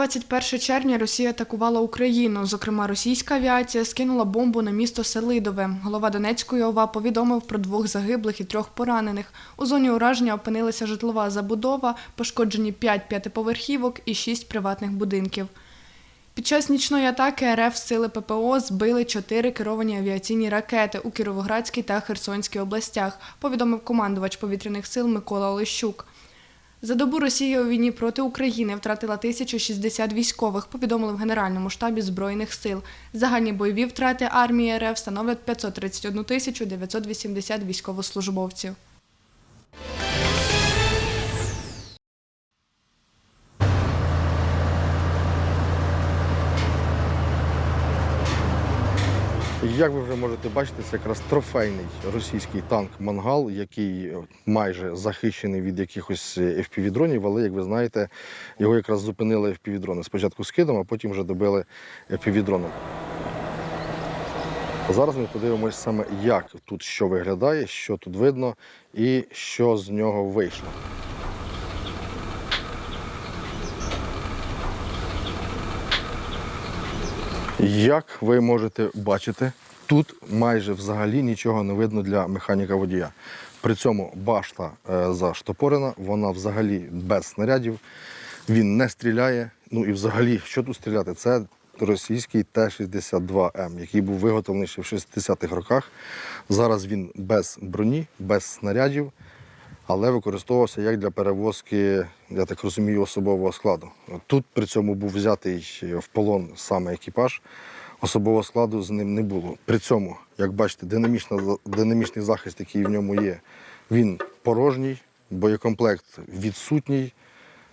ніч на 21 червня Росія атакувала Україну. Зокрема, російська авіація скинула бомбу на місто Селидове. Голова Донецької ОВА повідомив про двох загиблих і трьох поранених. У зоні ураження опинилася житлова забудова, пошкоджені 5 п'ятиповерхівок і 6 приватних будинків. Під час нічної атаки РФ сили ППО збили чотири керовані авіаційні ракети у Кіровоградській та Херсонській областях, повідомив командувач повітряних сил Микола Олещук. За добу Росія у війні проти України втратила 1060 військових, повідомили в Генеральному штабі Збройних сил. Загальні бойові втрати армії РФ становлять 531 тисячу 980 військовослужбовців. Як ви вже можете бачити, це якраз трофейний російський танк Мангал, який е, майже захищений від якихось FPV-дронів, але, як ви знаєте, його якраз зупинили FPV-дрони. Спочатку скидом, а потім вже добили FPV-дроном. Зараз ми подивимося саме, як тут що виглядає, що тут видно і що з нього вийшло. Як ви можете бачити, тут майже взагалі нічого не видно для механіка водія. При цьому башта е, заштопорена, вона взагалі без снарядів, він не стріляє. Ну і взагалі, що тут стріляти? Це російський Т-62М, який був виготовлений ще в 60-х роках. Зараз він без броні, без снарядів, але використовувався як для перевозки, я так розумію, особового складу. Тут при цьому був взятий в полон саме екіпаж. Особового складу з ним не було. При цьому, як бачите, динамічна, динамічний захист, який в ньому є, він порожній, боєкомплект відсутній,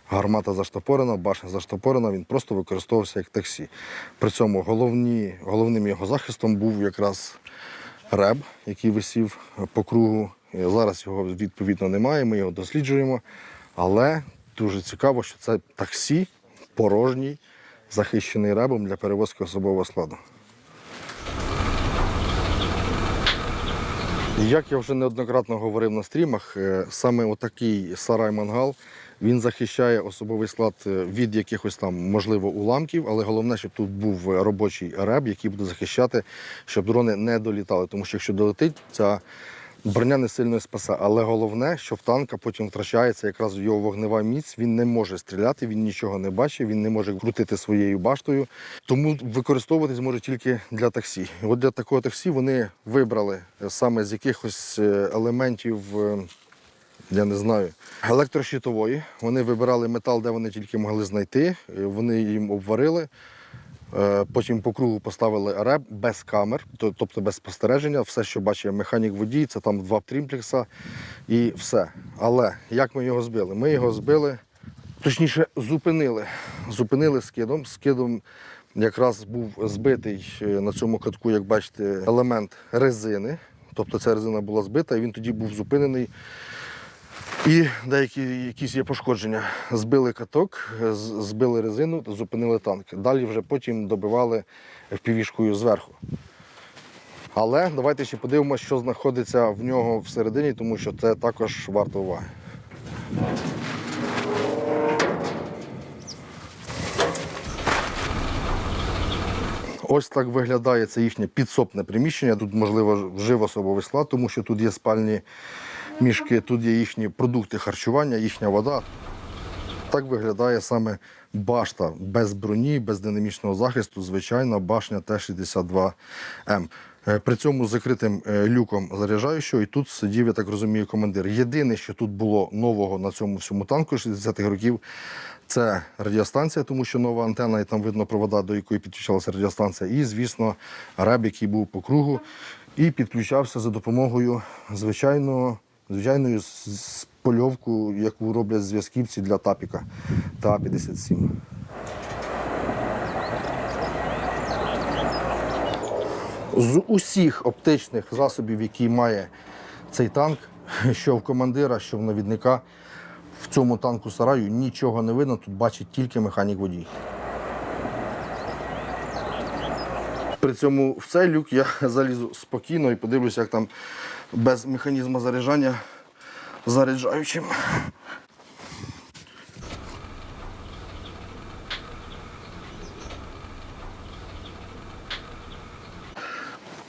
гармата заштопорена, башня заштопорена, він просто використовувався як таксі. При цьому головні, головним його захистом був якраз реб, який висів по кругу. І Зараз його відповідно немає, ми його досліджуємо. Але дуже цікаво, що це таксі порожній, захищений ребом для перевозки особового складу. Як я вже неоднократно говорив на стрімах, е, саме отакий сарай-мангал він захищає особовий склад е, від якихось там, можливо, уламків, але головне, щоб тут був робочий реб, який буде захищати, щоб дрони не долітали. Тому що якщо долетить, ця броня не сильно спасе. Але головне, що в танка потім втрачається якраз його вогнева міць. Він не може стріляти, він нічого не бачить, він не може крутити своєю баштою. Тому використовуватись може тільки для таксі. От для такого таксі вони вибрали е, саме з якихось е, елементів. е, я не знаю, електрощитової. Вони вибирали метал, де вони тільки могли знайти. Вони їм обварили. Е, Потім по кругу поставили реб без камер, тобто без спостереження. Все, що бачить механік водій, це там два трімплекса і все. Але як ми його збили? Ми його збили, точніше, зупинили. Зупинили скидом. Скидом якраз був збитий е, на цьому катку, як бачите, елемент резини. Тобто ця резина була збита, і він тоді був зупинений. І деякі якісь є пошкодження. Збили каток, збили резину, зупинили танк. Далі вже потім добивали впівішкою зверху. Але давайте ще подивимося, що знаходиться в нього всередині, тому що це також варто уваги. Ось так виглядає це їхнє підсобне приміщення. Тут, можливо, вжив особовий склад, тому що тут є спальні мішки, тут є їхні продукти харчування, їхня вода. Так виглядає саме башта без броні, без динамічного захисту, звичайна башня Т-62М. Е, При цьому закритим е, люком заряджаючого, і тут сидів, я так розумію, командир. Єдине, що тут було нового на цьому всьому танку 60-х років, це радіостанція, тому що нова антенна, і там видно провода, до якої підключалася радіостанція. І, звісно, реб, який був по кругу, і підключався за допомогою звичайного, с- польовку, яку роблять зв'язківці для тапіка ТА-57. З усіх оптичних засобів, які має цей танк, що в командира, що в навідника, в цьому танку сараю нічого не видно, тут бачить тільки механік водій. При цьому в цей люк я залізу спокійно і подивлюся, як там без механізму заряджання заряджаючим.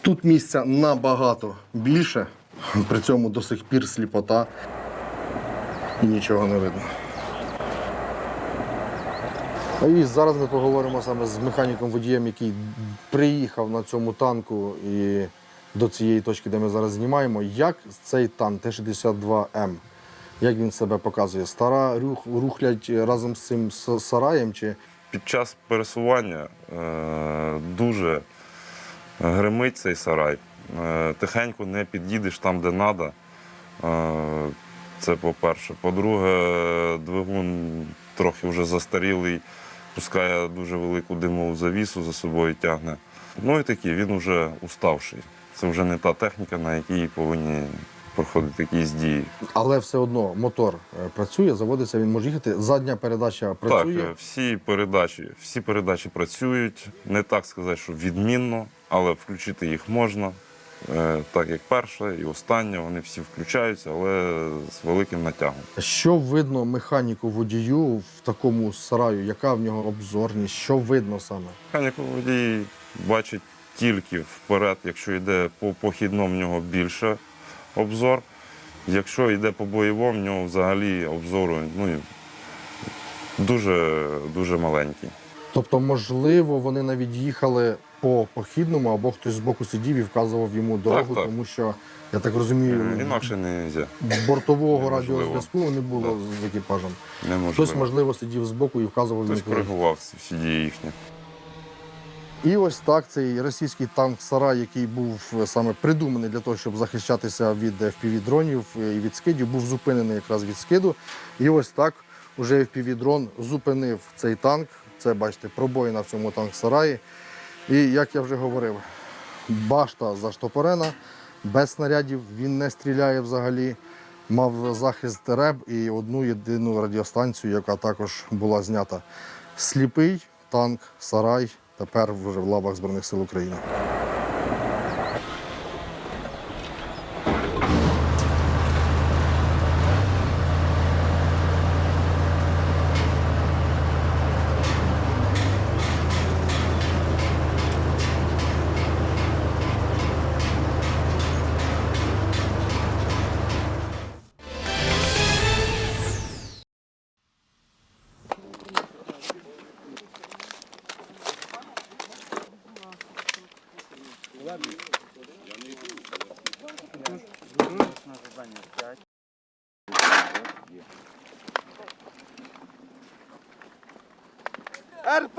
Тут місця набагато більше, при цьому до сих пір сліпота і нічого не видно. А І зараз ми поговоримо саме з механіком водієм, який приїхав на цьому танку і до цієї точки, де ми зараз знімаємо. Як цей танк Т-62М, як він себе показує? Стара рух, рухлять разом з цим сараєм чи Під час пересування е, дуже гримить цей сарай. Е, тихенько не під'їдеш там, де треба. Е, це по-перше. По-друге, двигун трохи вже застарілий, пускає дуже велику димову завісу за собою тягне. Ну і такі, він вже уставший. Це вже не та техніка, на якій повинні проходити якісь дії. але все одно мотор е, працює, заводиться, він може їхати. Задня передача працює. Так, е, всі передачі, всі передачі працюють. Не так сказати, що відмінно, але включити їх можна. Е, Так як перша і остання, вони всі включаються, але з великим натягом. Що видно механіку водію в такому сараю? Яка в нього обзорність? Що видно саме? Механік водій бачить тільки вперед, якщо йде по похідному, в нього більше обзор. Якщо йде по бойовому, в нього взагалі обзору ну, дуже, дуже маленький. Тобто, можливо, вони навіть їхали по похідному, або хтось з боку сидів і вказував йому дорогу, так. тому що я так розумію, Е, Інакше не можна. бортового радіозв'язку не було з екіпажем. Неможливо. Хтось, можливо, сидів з боку і вказував Хтось коригував всі- дії їхні. І ось так цей російський танк Сарай, який був е, саме придуманий для того, щоб захищатися від FPV-дронів і від скидів, був зупинений якраз від скиду. І ось так уже FPV-дрон зупинив цей танк. Це, бачите, пробоїна в цьому танк Сараї. І як я вже говорив, башта заштопорена, без снарядів, він не стріляє взагалі. Мав захист РЕБ і одну єдину радіостанцію, яка також була знята. Сліпий танк Сарай тепер вже в лавах Збройних сил України.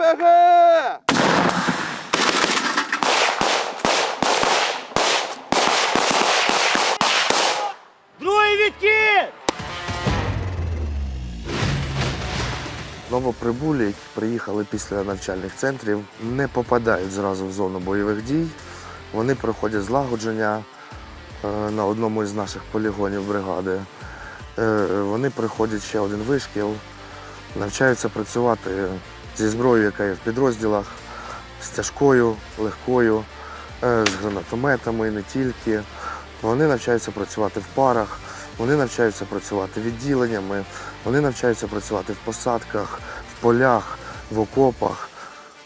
РПГ! Другий відкид! Новоприбулі, які приїхали після навчальних центрів, не попадають зразу в зону бойових дій. Вони проходять злагодження е, на одному із наших полігонів бригади. Е, Вони проходять ще один вишкіл, навчаються працювати зі зброєю, яка є в підрозділах, з тяжкою, легкою, е, з гранатометами, не тільки. Вони навчаються працювати в парах, вони навчаються працювати відділеннями, вони навчаються працювати в посадках, в полях, в окопах.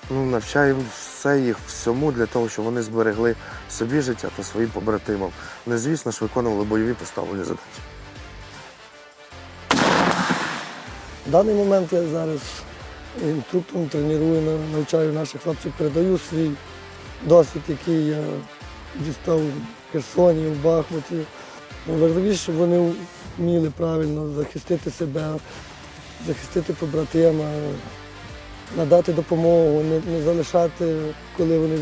Ну, навчаємо все їх всьому для того, щоб вони зберегли собі життя та своїм побратимам. Не, звісно ж, виконували бойові поставлені задачі. В даний момент я зараз інструктором треную, навчаю наших хлопців, передаю свій досвід, який я дістав в Херсоні, в Бахмуті. Найважливіше, щоб вони вміли правильно захистити себе, захистити побратима, надати допомогу, не, не залишати, коли вони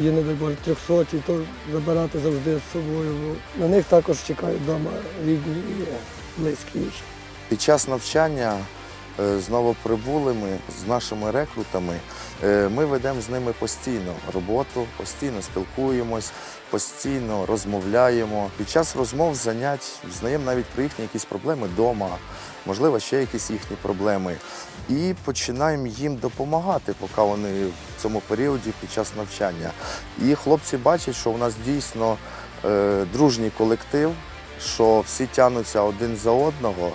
є, не дай Боже, трьохсоті, то забирати завжди з собою. Бо на них також чекають вдома рідні і близькі. Під час навчання з новоприбулими, з нашими рекрутами, е, ми ведемо з ними постійно роботу, постійно спілкуємось, постійно розмовляємо. Під час розмов, занять знаємо навіть про їхні якісь проблеми вдома, можливо, ще якісь їхні проблеми. І починаємо їм допомагати, поки вони в цьому періоді під час навчання. І хлопці бачать, що у нас дійсно е, дружній колектив, що всі тянуться один за одного.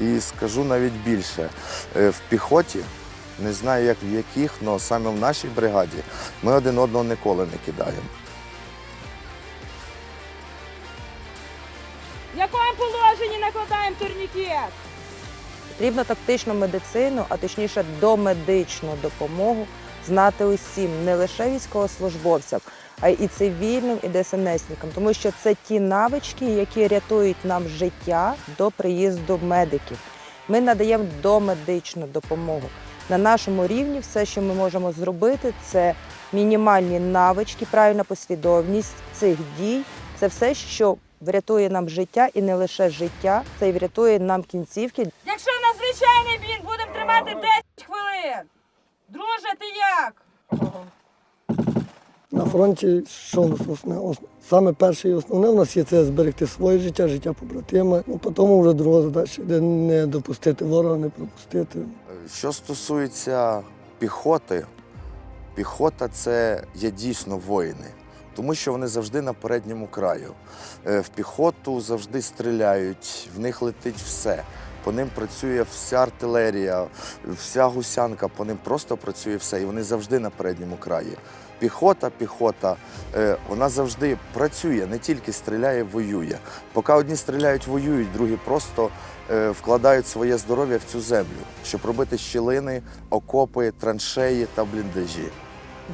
І скажу навіть більше, е, в піхоті, не знаю як в яких, але саме в нашій бригаді ми один одного ніколи не кидаємо. В якому положенні накладаємо турнікет? Потрібно тактичну медицину, а точніше домедичну допомогу знати усім, не лише військовослужбовцям і цивільним, і ДСНСникам, тому що це ті навички, які рятують нам життя до приїзду медиків. Ми надаємо домедичну допомогу. На нашому рівні все, що ми можемо зробити, це мінімальні навички, правильна послідовність цих дій. Це все, що врятує нам життя, і не лише життя, це й врятує нам кінцівки. Якщо на звичайний бік будемо тримати 10 хвилин. Друже, ти як? На фронті що у нас основне? Саме перше і основне у нас є це зберегти своє життя, життя побратима. Ну, потім вже друга задача, де не допустити ворога, не пропустити. Що стосується піхоти, піхота це є дійсно воїни, тому що вони завжди на передньому краю. Е, В піхоту завжди стріляють, в них летить все. По ним працює вся артилерія, вся гусянка, по ним просто працює все, і вони завжди на передньому краї. Піхота, піхота, е, вона завжди працює, не тільки стріляє, воює. Поки одні стріляють, воюють, другі просто е, вкладають своє здоров'я в цю землю, щоб робити щілини, окопи, траншеї та бліндажі.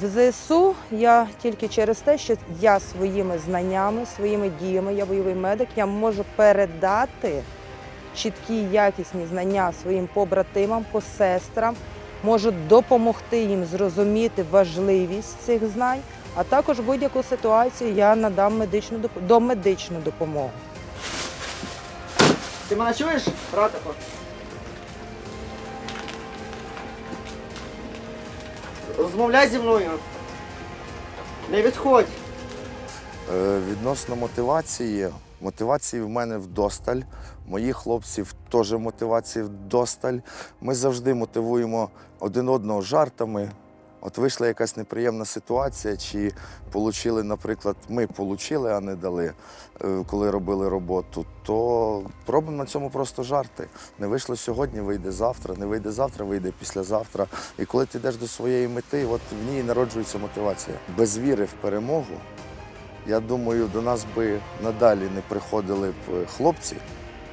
В ЗСУ я тільки через те, що я своїми знаннями, своїми діями, я бойовий медик, я можу передати чіткі якісні знання своїм побратимам, посестрам, можу допомогти їм зрозуміти важливість цих знань, а також будь-яку ситуацію я надам медичну домедичну допомогу. Ти мене чуєш, братику? Розмовляй зі мною. Не відходь. Е, Відносно мотивації, мотивації в мене вдосталь. Моїх хлопців теж мотивації вдосталь. Ми завжди мотивуємо один одного жартами. От вийшла якась неприємна ситуація, чи получили, наприклад, ми получили, а не дали, е, коли робили роботу, то робимо на цьому просто жарти. Не вийшло сьогодні, вийде завтра, не вийде завтра, вийде післязавтра. І коли ти йдеш до своєї мети, от в ній народжується мотивація. Без віри в перемогу я думаю, до нас би надалі не приходили б хлопці,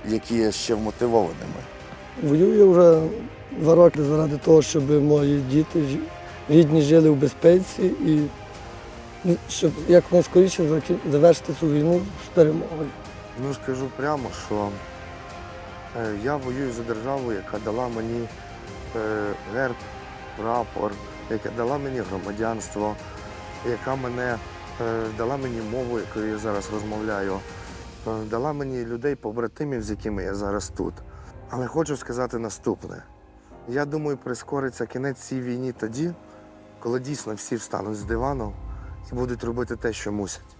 які є ще вмотивованими. Воюю вже два роки заради того, щоб мої діти рідні жили в безпеці і ну, щоб якнайскоріше завершити цю війну з перемогою. Ну скажу прямо, що е, я воюю за державу, яка дала мені е, герб, прапор, яка дала мені громадянство, яка мене е, дала мені мову, якою я зараз розмовляю, дала мені людей, побратимів, з якими я зараз тут. Але хочу сказати наступне: я думаю, прискориться кінець цій війні тоді, коли дійсно всі встануть з дивану і будуть робити те, що мусять.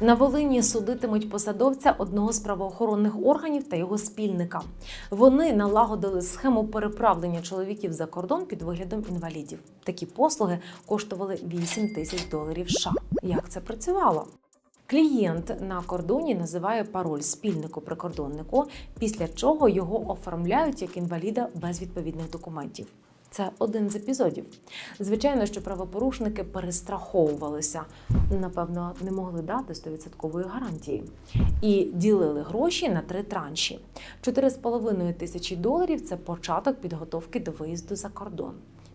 На Волині судитимуть посадовця одного з правоохоронних органів та його спільника. Вони налагодили схему переправлення чоловіків за кордон під виглядом інвалідів. Такі послуги коштували 8 тисяч доларів. США. Як це працювало? Клієнт на кордоні називає пароль спільнику прикордоннику, після чого його оформляють як інваліда без відповідних документів. Це один з епізодів. Звичайно, що правопорушники перестраховувалися, напевно, не могли дати 100% гарантії і ділили гроші на три транші. 4,5 тисячі доларів це початок підготовки до виїзду за кордон.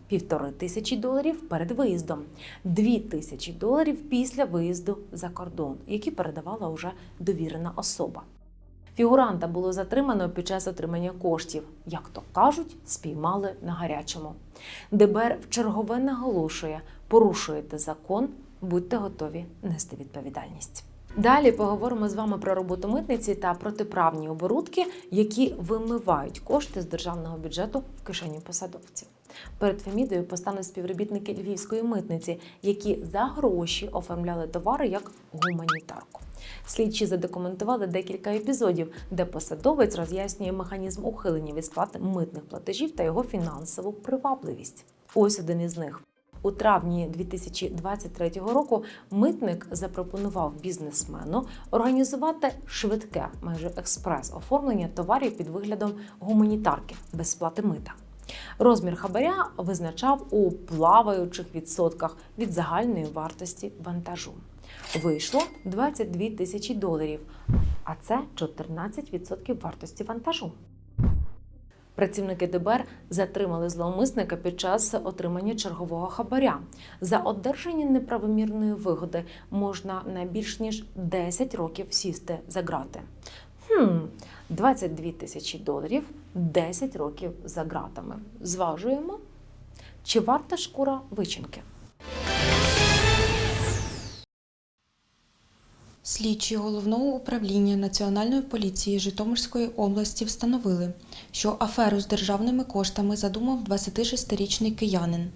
Півтори тисячі доларів перед виїздом, дві тисячі доларів після виїзду за кордон, які передавала вже довірена особа. Фігуранта було затримано під час отримання коштів. Як то кажуть, спіймали на гарячому. ДБР в чергове наголошує: порушуєте закон, будьте готові нести відповідальність. Далі поговоримо з вами про роботу митниці та протиправні оборудки, які вимивають кошти з державного бюджету в кишені посадовців. Перед Фемідою постануть співробітники львівської митниці, які за гроші оформляли товари як гуманітарку. Слідчі задокументували декілька епізодів, де посадовець роз'яснює механізм ухилення від сплати митних платежів та його фінансову привабливість. Ось один із них. У травні 2023 року митник запропонував бізнесмену організувати швидке, майже експрес оформлення товарів під виглядом гуманітарки без сплати мита. Розмір хабаря визначав у плаваючих відсотках від загальної вартості вантажу. Вийшло 22 тисячі доларів. а це 14% вартості вантажу. Працівники ДБР затримали зловмисника під час отримання чергового хабаря. За одержання неправомірної вигоди можна на більш ніж 10 років сісти за грати. Хм, 22 тисячі доларів, 10 років за ґратами. Зважуємо, чи варта шкура вичинки? Слідчі головного управління Національної поліції Житомирської області встановили, що аферу з державними коштами задумав 26-річний киянин.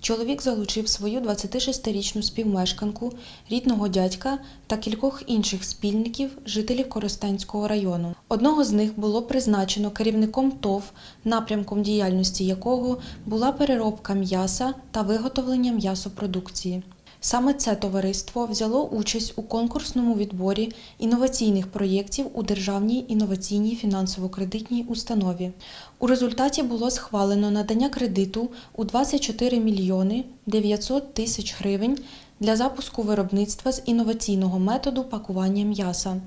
Чоловік залучив свою 26-річну співмешканку, рідного дядька та кількох інших спільників, жителів Коростенського району. Одного з них було призначено керівником ТОВ, напрямком діяльності якого була переробка м'яса та виготовлення м'ясопродукції. Саме це товариство взяло участь у конкурсному відборі інноваційних проєктів у Державній інноваційній фінансово-кредитній установі. У результаті було схвалено надання кредиту у 24 мільйони 900 тисяч гривень для запуску виробництва з інноваційного методу пакування м'яса.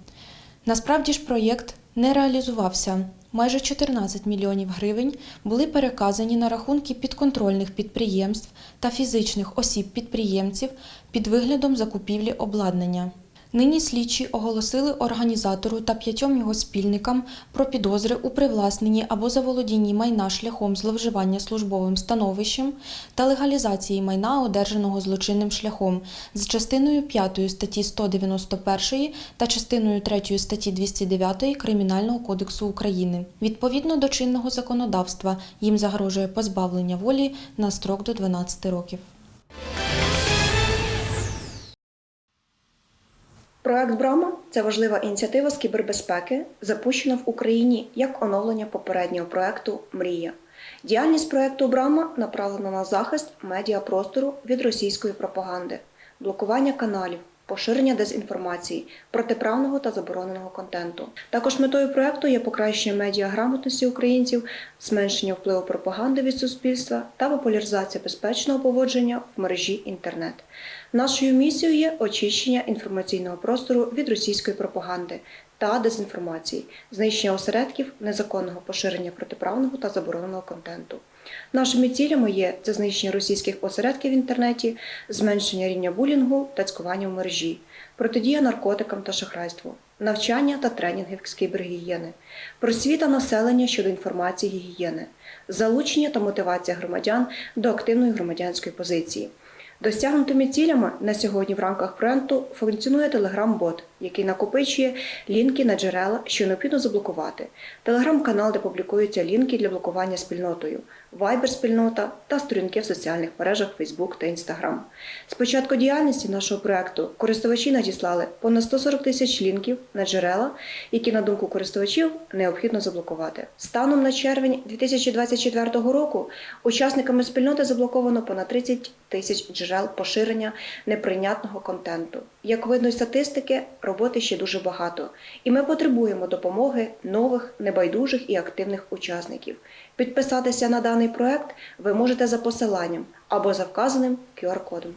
Насправді ж проєкт не реалізувався. Майже 14 мільйонів гривень були переказані на рахунки підконтрольних підприємств та фізичних осіб-підприємців під виглядом закупівлі обладнання. Нині слідчі оголосили організатору та п'ятьом його спільникам про підозри у привласненні або заволодінні майна шляхом зловживання службовим становищем та легалізації майна, одержаного злочинним шляхом, з частиною 5 статті 191 та частиною 3 статті 209 Кримінального кодексу України. Відповідно до чинного законодавства їм загрожує позбавлення волі на строк до 12 років. Проект Брама це важлива ініціатива з кібербезпеки, запущена в Україні як оновлення попереднього проекту Мрія. Діяльність проекту Брама направлена на захист медіапростору від російської пропаганди, блокування каналів, поширення дезінформації, протиправного та забороненого контенту. Також метою проекту є покращення медіаграмотності українців, зменшення впливу пропаганди від суспільства та популяризація безпечного поводження в мережі інтернет. Нашою місією є очищення інформаційного простору від російської пропаганди та дезінформації, знищення осередків незаконного поширення протиправного та забороненого контенту. Нашими цілями є це знищення російських посередків в інтернеті, зменшення рівня булінгу та цькування в мережі, протидія наркотикам та шахрайству, навчання та тренінги з кібергігієни, просвіта населення щодо інформації гігієни, залучення та мотивація громадян до активної громадянської позиції. Досягнутими цілями на сьогодні в рамках проекту функціонує Telegram-бот, який накопичує лінки на джерела, що необхідно заблокувати, телеграм-канал, де публікуються лінки для блокування спільнотою, Viber-спільнота та сторінки в соціальних мережах Facebook та Instagram. З початку діяльності нашого проекту користувачі надіслали понад 140 тисяч лінків на джерела, які, на думку користувачів, необхідно заблокувати. Станом на червень 2024 року учасниками спільноти заблоковано понад 30 тисяч джерел поширення неприйнятного контенту. Як видно з статистики, роботи ще дуже багато, і ми потребуємо допомоги нових, небайдужих і активних учасників. Підписатися на даний проект ви можете за посиланням або за вказаним QR-кодом.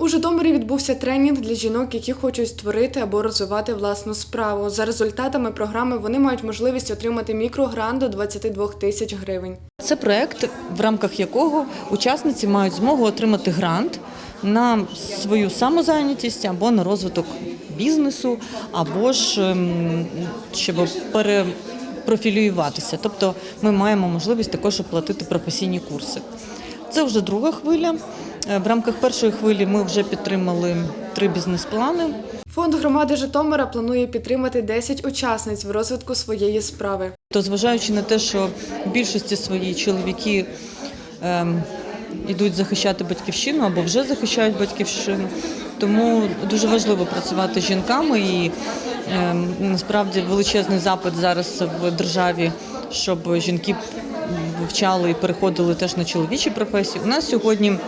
У Житомирі відбувся тренінг для жінок, які хочуть створити або розвивати власну справу. За результатами програми вони мають можливість отримати мікрогрант до 22 тисяч гривень. Це проект, в рамках якого учасниці мають змогу отримати грант на свою самозайнятість або на розвиток бізнесу, або ж ем, щоб перепрофілюватися. Тобто ми маємо можливість також оплатити професійні курси. Це вже друга хвиля. Е, В рамках першої хвилі ми вже підтримали три бізнес-плани. Фонд громади Житомира планує підтримати 10 учасниць в розвитку своєї справи. То зважаючи на те, що в більшості своїй чоловіки ем, йдуть захищати батьківщину або вже захищають батьківщину, тому дуже важливо працювати з жінками і ем, насправді величезний запит зараз в державі, щоб жінки вивчали і переходили теж на чоловічі професії. У нас сьогодні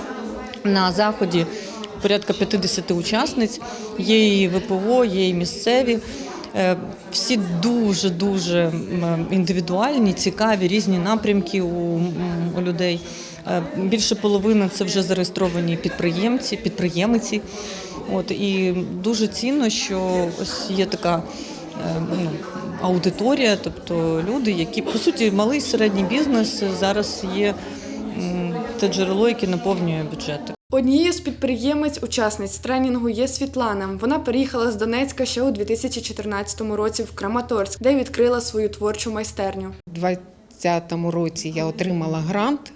на заході порядка 50 учасниць, є і ВПО, є і місцеві. Е, Всі дуже дуже індивідуальні, цікаві, різні напрямки у, у людей. Е, Більше половини це вже зареєстровані підприємці, підприємиці. От і дуже цінно, що ось є така е, ну, аудиторія, тобто люди, які по суті малий середній бізнес зараз є те джерело, яке наповнює бюджети. Однією з підприємець, учасниць тренінгу є Світлана. Вона переїхала з Донецька ще у 2014 році в Краматорськ, де відкрила свою творчу майстерню. У 2020 році я отримала грант,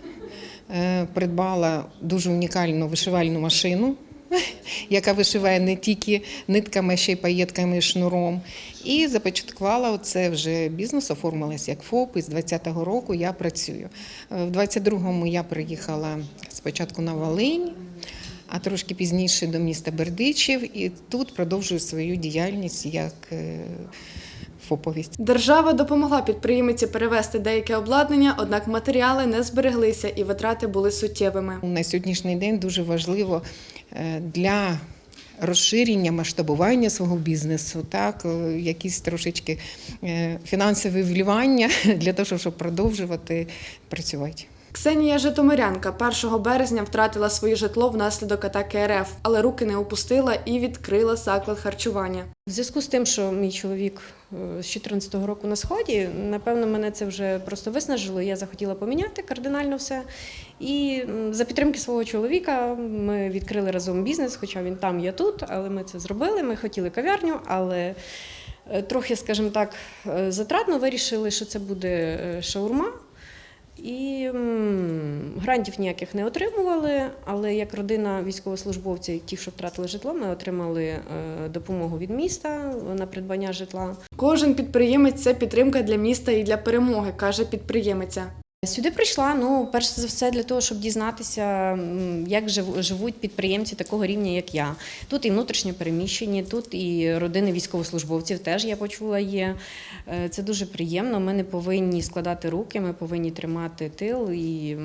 е, придбала дуже унікальну вишивальну машину, яка вишиває не тільки нитками, ще й паєтками і шнуром. І започаткувала оце вже бізнес, оформилась як ФОП. І з 2020 року я працюю. Е, В 22-му я приїхала спочатку на Волинь. А трошки пізніше до міста Бердичів, і тут продовжую свою діяльність як е, ФОПовість. Держава допомогла підприємиці перевести деяке обладнання, однак матеріали не збереглися і витрати були суттєвими. На сьогоднішній день дуже важливо для розширення масштабування свого бізнесу, так, е, якісь трошечки е, фінансові вливання для того, щоб продовжувати працювати. Ксенія Житомирянка 1 березня втратила своє житло внаслідок атаки РФ, але руки не опустила і відкрила заклад харчування. В зв'язку з тим, що мій чоловік е, з 2014 року на сході, напевно, мене це вже просто виснажило. Я захотіла поміняти кардинально все. І за підтримки свого чоловіка ми відкрили разом бізнес, хоча він там, я тут, але ми це зробили. Ми хотіли кав'ярню, але е, трохи, скажімо так, е, затратно вирішили, що це буде шаурма. І грантів ніяких не отримували, але як родина військовослужбовців, ті, що втратили житло, ми отримали е, допомогу від міста на придбання житла. Кожен підприємець це підтримка для міста і для перемоги, каже підприємиця. Сюди прийшла, ну, перш за все, для того, щоб дізнатися, як живуть підприємці такого рівня, як я. Тут і внутрішньо переміщені, тут і родини військовослужбовців теж я почула є. Е, Це дуже приємно. Ми не повинні складати руки, ми повинні тримати тил і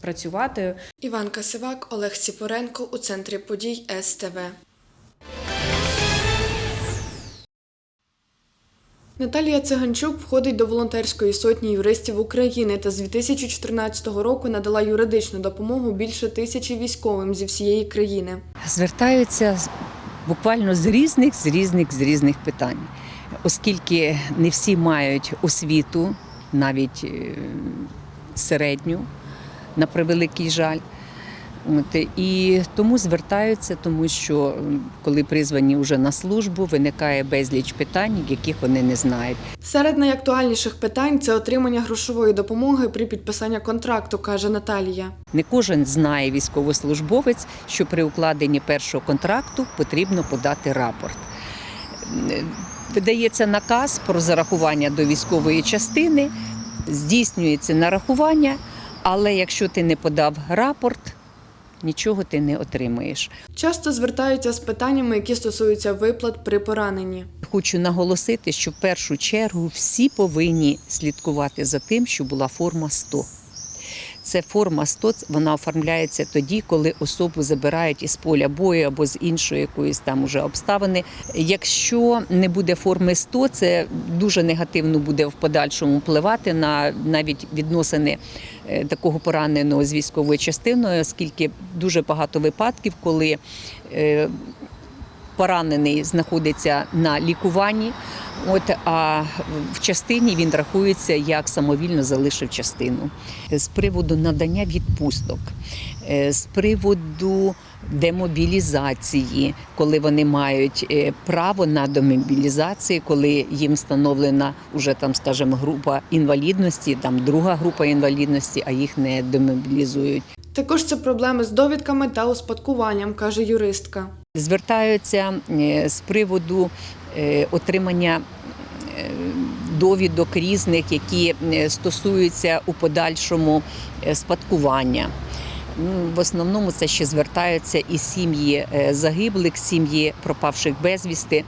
працювати. Іван Касивак, Олег Ціпоренко у центрі подій СТВ. Наталія Циганчук входить до волонтерської сотні юристів України та з 2014 року надала юридичну допомогу більше тисячі військовим зі всієї країни. звертаються буквально з різних, з різних, з різних питань, оскільки не всі мають освіту, навіть е, середню, на превеликий жаль. От, і тому звертаються, тому що коли призвані вже на службу, виникає безліч питань, яких вони не знають. Серед найактуальніших питань це отримання грошової допомоги при підписанні контракту, каже Наталія. Не кожен знає військовослужбовець, що при укладенні першого контракту потрібно подати рапорт. Видається наказ про зарахування до військової частини, здійснюється нарахування, але якщо ти не подав рапорт, нічого ти не отримаєш. Часто звертаються з питаннями, які стосуються виплат при пораненні. Хочу наголосити, що в першу чергу всі повинні слідкувати за тим, що була форма 100. Це форма 100, вона оформляється тоді, коли особу забирають із поля бою або з іншої якоїсь там уже обставини. Якщо не буде форми 100, це дуже негативно буде в подальшому впливати на навіть відносини е, такого пораненого з військовою частиною, оскільки дуже багато випадків, коли е, поранений знаходиться на лікуванні. От а в частині він рахується як самовільно залишив частину. З приводу надання відпусток, е, з приводу демобілізації, коли вони мають е, право на демобілізацію, коли їм встановлена уже там, скажімо, група інвалідності, там друга група інвалідності, а їх не демобілізують. Також це проблеми з довідками та успадкуванням, каже юристка. Звертаються е, з приводу е, отримання е, довідок різних, які стосуються у подальшому спадкування. Ну, В основному це ще звертаються і сім'ї загиблих, сім'ї пропавших безвісти.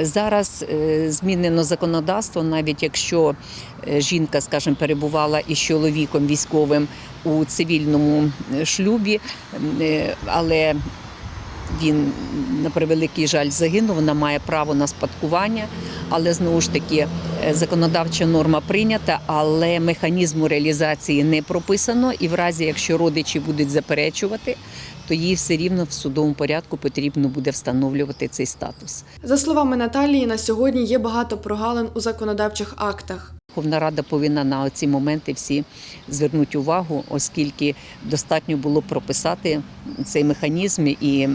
Зараз змінено законодавство, навіть якщо жінка, скажімо, перебувала із чоловіком військовим у цивільному шлюбі, але він на превеликий жаль загинув. Вона має право на спадкування, але знову ж таки е, законодавча норма прийнята, але механізму реалізації не прописано. І в разі, якщо родичі будуть заперечувати, то їй все рівно в судовому порядку потрібно буде встановлювати цей статус. За словами Наталії, на сьогодні є багато прогалин у законодавчих актах. Верховна Рада повинна на ці моменти всі звернути увагу, оскільки достатньо було прописати цей механізм, і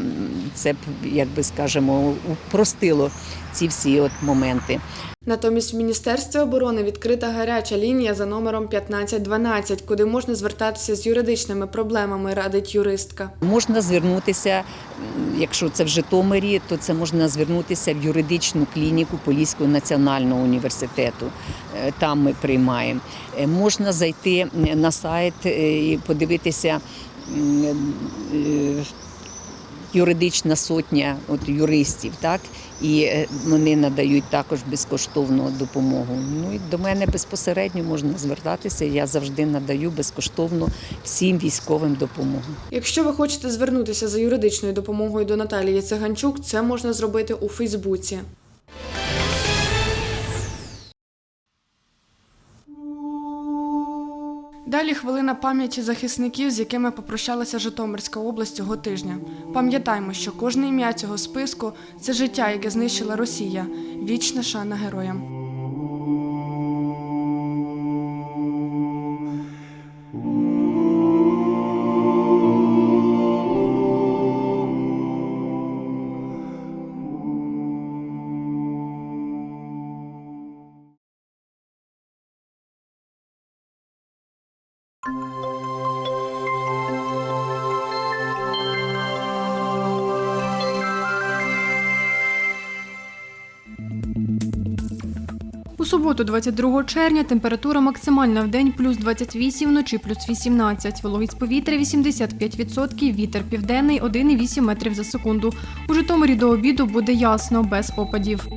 це б, як би скажемо, упростило ці всі от моменти. Натомість в Міністерстві оборони відкрита гаряча лінія за номером 1512, куди можна звертатися з юридичними проблемами, радить юристка. Можна звернутися, якщо це в Житомирі, то це можна звернутися в юридичну клініку Поліського національного університету. Е, Там ми приймаємо. Е, Можна зайти на сайт е, і подивитися. Юридична сотня от юристів, так і е, вони надають також безкоштовну допомогу. Ну і до мене безпосередньо можна звертатися. Я завжди надаю безкоштовно всім військовим допомогу. Якщо ви хочете звернутися за юридичною допомогою до Наталії Циганчук, це можна зробити у Фейсбуці. Далі хвилина пам'яті захисників, з якими попрощалася Житомирська область цього тижня. Пам'ятаймо, що кожне ім'я цього списку це життя, яке знищила Росія. Вічна шана героям. У суботу, 22 червня, температура максимальна в день плюс 28, вночі плюс 18. Вологість повітря 85%, вітер південний 1,8 метрів за секунду. У Житомирі до обіду буде ясно, без опадів.